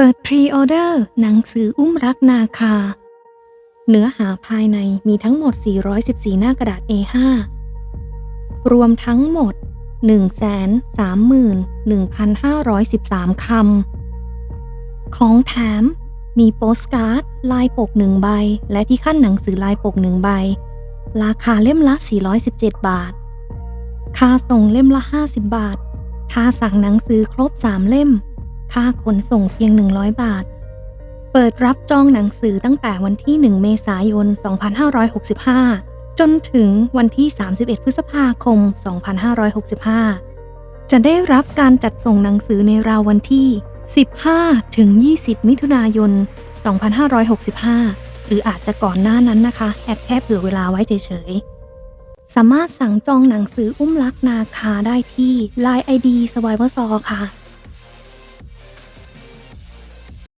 เปิดพรีออเดอร์หนังสืออุ้มรักนาคา เนื้อหาภายในมีทั้งหมด 414 หน้ากระดาษ A5 รวมทั้งหมด 131,513 คำ ของแถมมีโปสการ์ด ลายปกหนึ่งใบ และที่ขั้นหนังสือลายปกหนึ่งใบ ราคาเล่มละ 417 บาท ค่าส่งเล่มละ 50 บาท ถ้าสั่งหนังสือครบ 3 เล่ม ค่าขนส่งเพียง 100 บาท เปิดรับจองหนังสือตั้งแต่วันที่ 1 เมษายน 2565 จนถึงวันที่ 31 พฤษภาคม 2565 จะได้รับการจัดส่งหนังสือในราววันที่ 15 ถึง 20 มิถุนายน 2565 หรืออาจจะก่อนหน้านั้นนะคะ แอดแค่เผื่อเวลาไว้เฉยๆสามารถสั่งจองหนังสืออุ้มลักนาคาได้ที่ Line ID สวาย v ซอค่ะ